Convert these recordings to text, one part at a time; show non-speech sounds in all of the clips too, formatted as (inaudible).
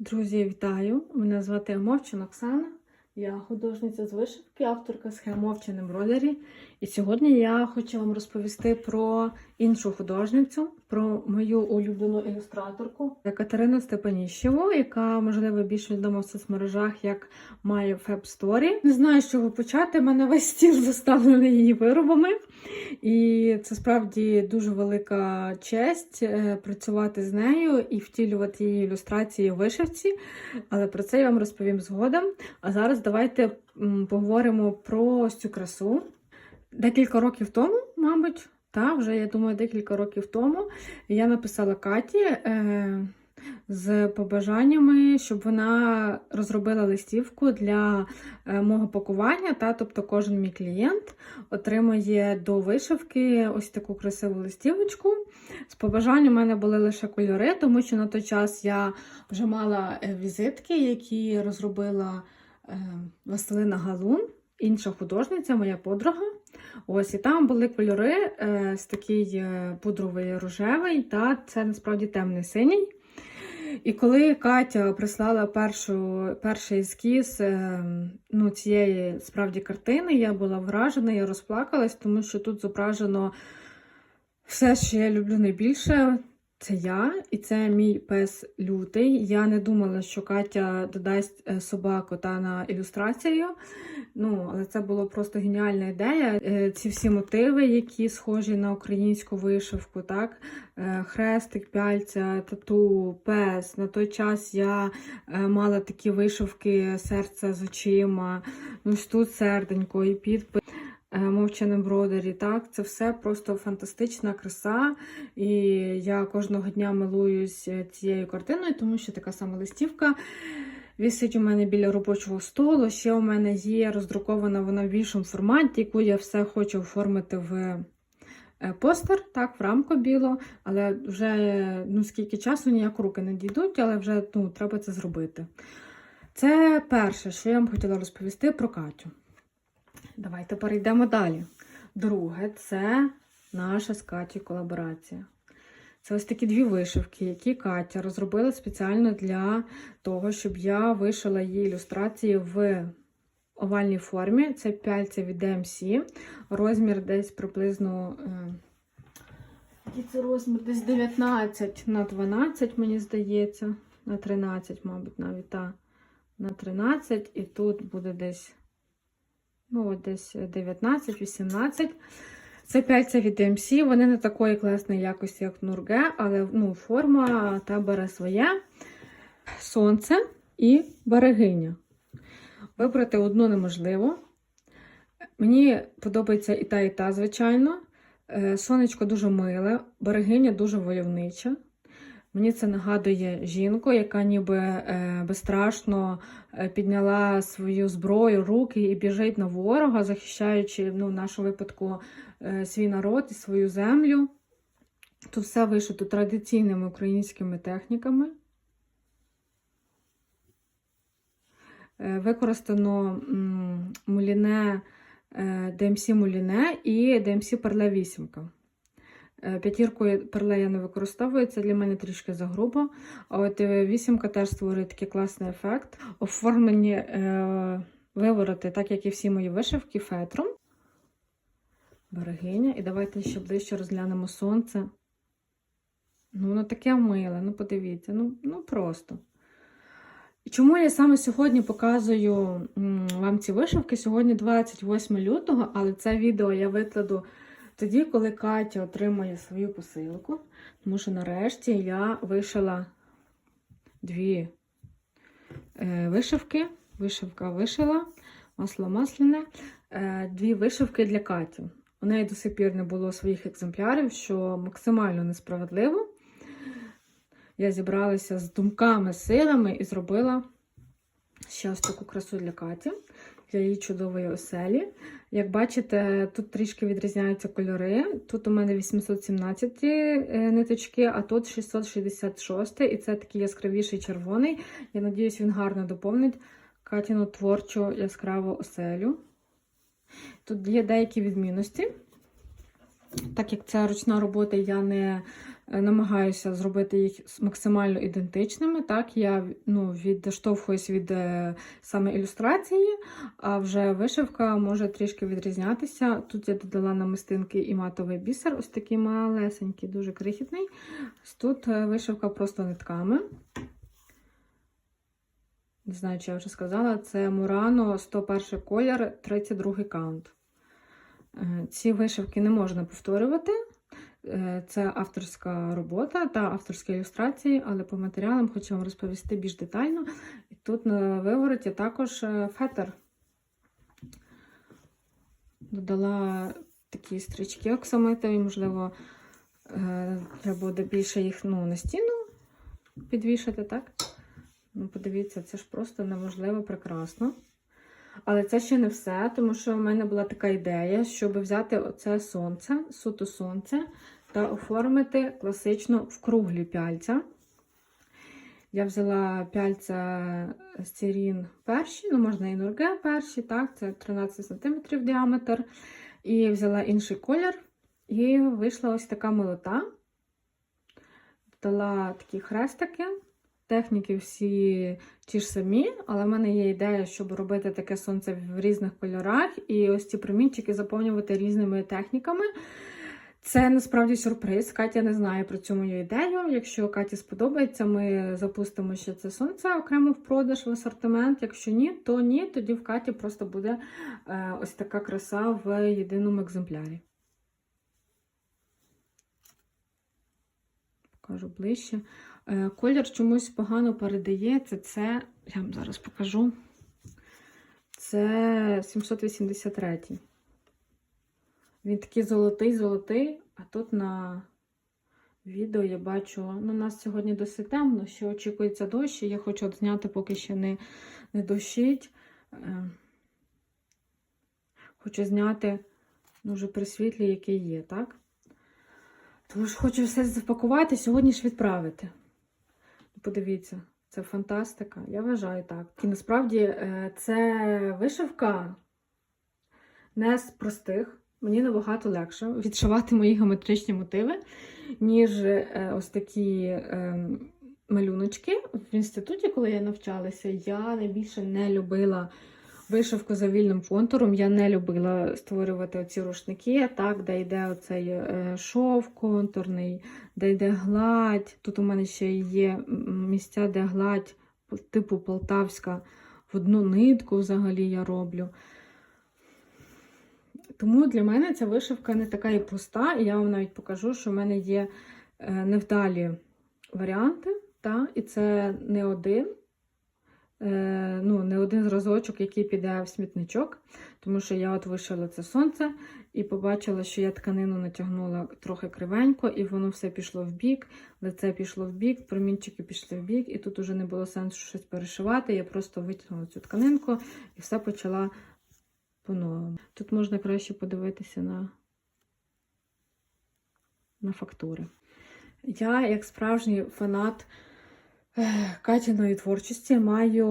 Друзі, вітаю! Мене звати Мовчин Оксана. Я художниця з вишивки, авторка схем Мовчин Embroidery. І сьогодні я хочу вам розповісти про іншу художницю, про мою улюблену ілюстраторку Катерину Степаніщеву, яка, можливо, більш відома в соцмережах як має Fab Story. Не знаю, з чого почати. Мене весь стіл заставлений її виробами. І це справді дуже велика честь е, працювати з нею і втілювати її ілюстрації у вишивці. Але про це я вам розповім згодом. А зараз давайте поговоримо про цю красу. Декілька років тому, мабуть, та вже я думаю, декілька років тому я написала Каті. Е, з побажаннями, щоб вона розробила листівку для е, мого пакування. Та, тобто кожен мій клієнт отримує до вишивки ось таку красиву листівочку. З побажань у мене були лише кольори, тому що на той час я вже мала е, візитки, які розробила Василина Галун, інша художниця, моя подруга. Ось, і там були кольори е, з такий е, пудровий рожевий, та це насправді темний синій. І коли Катя прислала першу, перший ескіз е, ну, цієї справді картини, я була вражена, я розплакалась, тому що тут зображено все, що я люблю найбільше. Це я і це мій пес лютий. Я не думала, що Катя додасть е, собаку та на ілюстрацію. Ну, але це була просто геніальна ідея. Е, Ці всі мотиви, які схожі на українську вишивку, так? Е, Хрестик, пяльця, тату, пес. На той час я мала такі вишивки серця з очима. Ну, тут серденько і підпис. Мовчаним бродері, так, це все просто фантастична краса. І я кожного дня милуюсь е, цією картиною, тому що така сама листівка висить у мене біля робочого столу. Ще у мене є роздрукована вона в більшому форматі, яку я все хочу оформити в е, постер, так, в рамку біло, але вже ну, скільки часу ніяк руки не дійдуть, але вже ну, треба це зробити. Це перше, що я вам хотіла розповісти про Катю. Давайте перейдемо далі. Друге, це наша з Катю колаборація. Це ось такі дві вишивки, які Катя розробила спеціально для того, щоб я вишила її ілюстрації в овальній формі. Це пяльця від DMC. Розмір десь приблизно. е, Який це розмір? Десь 19 на 12, мені здається. На 13, мабуть, навіть та. На 13, і тут буде десь ну, десь 19-18. Це пяльця від DMC. Вони не такої класної якості, як Нурге, але ну, форма та бере своє. Сонце і берегиня. Вибрати одну неможливо. Мені подобається і та, і та, звичайно. Е, Сонечко дуже миле, берегиня дуже войовнича. Мені це нагадує жінку, яка ніби е, безстрашно е, підняла свою зброю, руки і біжить на ворога, захищаючи ну, в нашому випадку е, свій народ і свою землю. Тут все вишито традиційними українськими техніками. Використано муліне DMC муліне і DMC перле вісімка. Е, П'ятіркою перле я не використовую, це для мене трішки загрубо. А от е, вісімка теж створює такий класний ефект. Оформлені е, вивороти, так як і всі мої вишивки, фетром. Берегиня. І давайте ще ближче розглянемо сонце. Ну, воно таке миле, ну подивіться, ну, ну просто. Чому я саме сьогодні показую вам ці вишивки? Сьогодні 28 лютого, але це відео я викладу тоді, коли Катя отримає свою посилку, тому що нарешті я вишила дві е, вишивки. Вишивка вишила, масло масляне, е, дві вишивки для Каті. У неї до сих пір не було своїх екземплярів, що максимально несправедливо. Я зібралася з думками, силами і зробила ще ось таку красу для Каті, для її чудової оселі. Як бачите, тут трішки відрізняються кольори. Тут у мене 817 е, ниточки, а тут 666, і це такий яскравіший червоний. Я надіюсь, він гарно доповнить Катіну творчу яскраву оселю. Тут є деякі відмінності. Так як це ручна робота, я не намагаюся зробити їх максимально ідентичними. Так, я ну, відштовхуюсь від е, саме ілюстрації, а вже вишивка може трішки відрізнятися. Тут я додала намистинки і матовий бісер, ось такий малесенький, дуже крихітний. Тут е, вишивка просто нитками. Не знаю, чи я вже сказала, це Мурано 101 колір, 32 каунт. Е, Ці вишивки не можна повторювати. Е, Це авторська робота та авторські ілюстрації, але по матеріалам хочу вам розповісти більш детально. І тут на вивороті також е, фетр. Додала такі стрічки оксамитові, можливо, е, треба буде більше їх ну, на стіну підвішати, так? Ну, подивіться, це ж просто неможливо прекрасно. Але це ще не все, тому що в мене була така ідея, щоб взяти оце сонце, суто сонце, та оформити класично в круглі пяльця. Я взяла пяльця стірін перші, ну можна і нурге перші, так, це 13 см діаметр. І взяла інший колір, і вийшла ось така молота. Дала такі хрестики. Техніки всі ті ж самі, але в мене є ідея, щоб робити таке сонце в різних кольорах, і ось ці промінчики заповнювати різними техніками. Це насправді сюрприз. Катя не знає про цю мою ідею. Якщо Каті сподобається, ми запустимо ще це сонце окремо в продаж в асортимент. Якщо ні, то ні, тоді в Каті просто буде е, ось така краса в єдиному екземплярі. Покажу ближче. Е, Колір чомусь погано передається. Це, я вам зараз покажу. Це 783. Він такий золотий-золотий, а тут на відео я бачу, ну, у нас сьогодні досить темно, ще очікується дощ, і я хочу от зняти, поки ще не, не дощить. Е, Хочу зняти дуже при світлі, який є, так? Тому що хочу все запакувати, сьогодні ж відправити. Подивіться, це фантастика. Я вважаю так. І насправді е, це вишивка не з простих. Мені набагато легше відшивати мої геометричні мотиви, ніж е, ось такі е, малюночки. В інституті, коли я навчалася, я найбільше не любила вишивку за вільним контуром. Я не любила створювати оці рушники, так, де йде оцей шов контурний, де йде гладь. Тут у мене ще є місця, де гладь, типу полтавська, в одну нитку взагалі я роблю. Тому для мене ця вишивка не така і проста, і я вам навіть покажу, що в мене є е, невдалі варіанти, та? і це не один. Е, ну, не один зразочок, який піде в смітничок, тому що я от вишила це сонце і побачила, що я тканину натягнула трохи кривенько, і воно все пішло в бік, лице пішло в бік, промінчики пішли в бік, і тут уже не було сенсу щось перешивати. Я просто витягнула цю тканинку і все почала по-новому. Тут можна краще подивитися на, на фактури. Я, як справжній фанат Катіної творчості, маю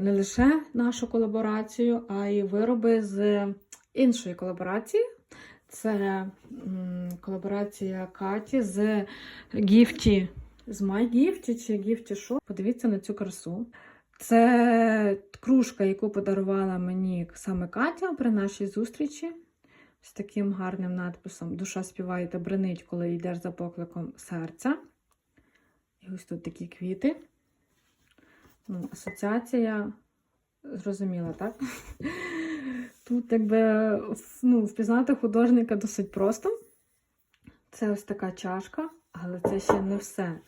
не лише нашу колаборацію, а й вироби з іншої колаборації. Це колаборація Каті з Гіфті, з MyGifty чи Gifty Shop. Подивіться на цю красу. Це кружка, яку подарувала мені саме Катя при нашій зустрічі з таким гарним надписом Душа співає та бренить, коли йдеш за покликом серця. Ось тут такі квіти. Ну, асоціація зрозуміла, так? (laughs) Тут, якби, ну, впізнати художника досить просто. Це ось така чашка, але це ще не все.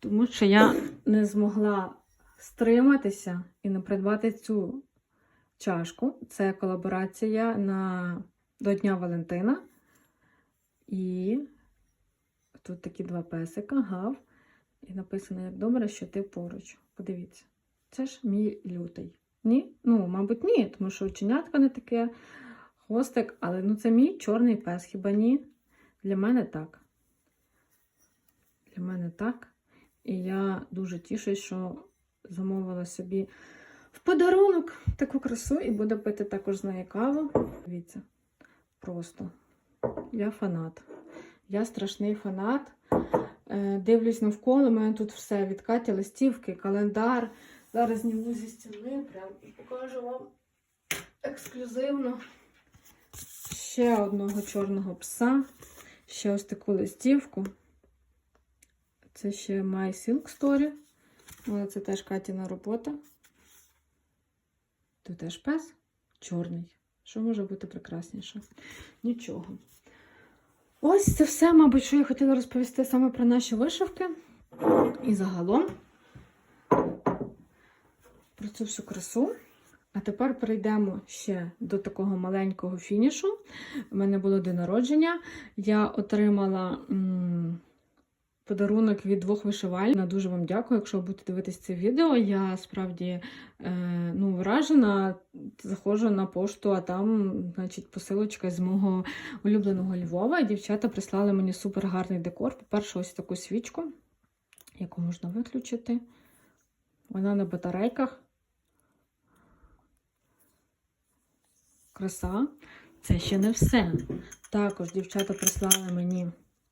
Тому що я не змогла стриматися і не придбати цю чашку. Це колаборація на до Дня Валентина. І тут такі два песика, гав. І написано, як добре, що ти поруч. Подивіться, це ж мій лютий. Ні? Ну, мабуть, ні, тому що оченятка не таке, хвостик, але ну, це мій чорний пес, хіба ні? Для мене так. Для мене так. І я дуже тішусь, що замовила собі в подарунок таку красу і буду пити також з неї каву. Дивіться, просто. Я фанат. Я страшний фанат Дивлюсь навколо, у мене тут все від Каті, листівки, календар. Зараз зніму зі стіни прям і покажу вам ексклюзивно ще одного чорного пса, ще ось таку листівку. Це ще My Silk Story. Але це теж Катіна робота. Тут теж пес чорний. Що може бути прекрасніше? Нічого. Ось це все, мабуть, що я хотіла розповісти саме про наші вишивки. І загалом про цю всю красу. А тепер перейдемо ще до такого маленького фінішу. У мене було день народження. Я отримала м, подарунок від двох вишивальників. Дуже вам дякую, якщо ви будете дивитися це відео. Я справді е, ну, вражена. Заходжу на пошту, а там, значить, посилочка з мого улюбленого Львова. Дівчата прислали мені супер гарний декор. По-перше, ось таку свічку, яку можна виключити. Вона на батарейках. Краса. Це ще не все. Також дівчата прислали мені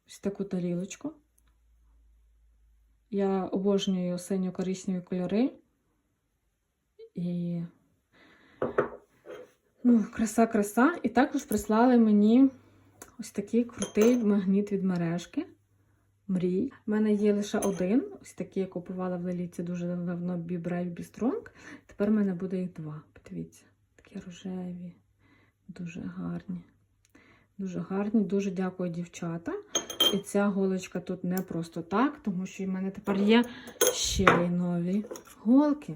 ось таку тарілочку. Я обожнюю синьо-коричневі кольори. І ну, краса, краса. І також прислали мені ось такий крутий магніт від мережки. Мрій. У мене є лише один. Ось такий я купувала в Леліці дуже давно Brave, Be Strong. Тепер в мене буде їх два. Подивіться, такі рожеві, дуже гарні. Дуже гарні, дуже дякую, дівчата. І ця голочка тут не просто так, тому що в мене тепер є ще й нові голки.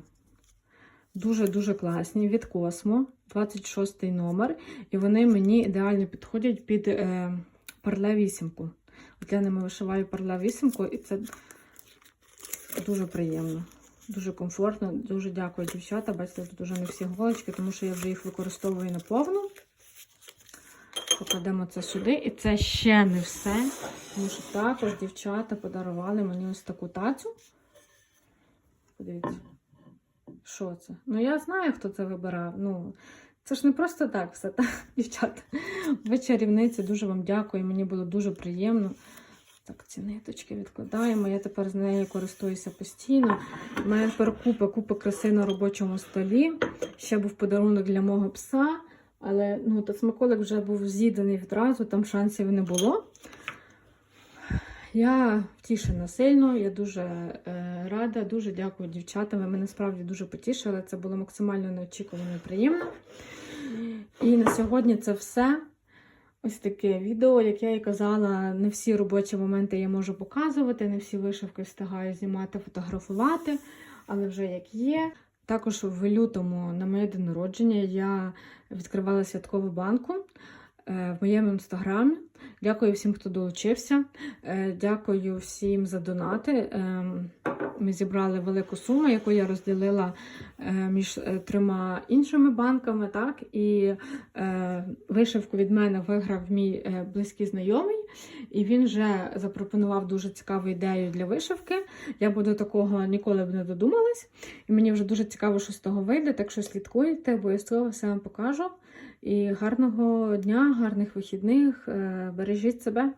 Дуже-дуже класні від Космо, 26 номер. І вони мені ідеально підходять під е, парле вісімку. От я ними вишиваю парле вісімку, і це дуже приємно. Дуже комфортно. Дуже дякую, дівчата. Бачите, тут вже не всі голочки, тому що я вже їх використовую наповну. Покладемо це сюди. І це ще не все. Тому що також дівчата подарували мені ось таку тацю. Подивіться, що це? Ну, я знаю, хто це вибирав. Ну, це ж не просто так все, так, (laughs) дівчата. Ви чарівниці, дуже вам дякую. Мені було дуже приємно. Так, ці ниточки відкладаємо. Я тепер з нею користуюся постійно. У мене тепер купа, купа краси на робочому столі. Ще був подарунок для мого пса. Але ну, та смаколик вже був з'їданий відразу, там шансів не було. Я втішена сильно, я дуже е, рада, дуже дякую дівчатам. Ви мене справді дуже потішили. Це було максимально неочікувано і приємно. І на сьогодні це все. Ось таке відео, як я і казала, не всі робочі моменти я можу показувати, не всі вишивки встигаю знімати, фотографувати, але вже як є. Також в лютому на моє день народження я відкривала святкову банку в моєму інстаграмі. Дякую всім, хто долучився. Е, Дякую всім за донати. Е, Ми зібрали велику суму, яку я розділила е, між е, трьома іншими банками. Так? І е, вишивку від мене виграв мій е, близький знайомий, і він вже запропонував дуже цікаву ідею для вишивки. Я б до такого ніколи б не додумалась. І мені вже дуже цікаво, що з того вийде. Так що слідкуйте, обов'язково все вам покажу. І гарного дня, гарних вихідних. Е, Бережіть себе.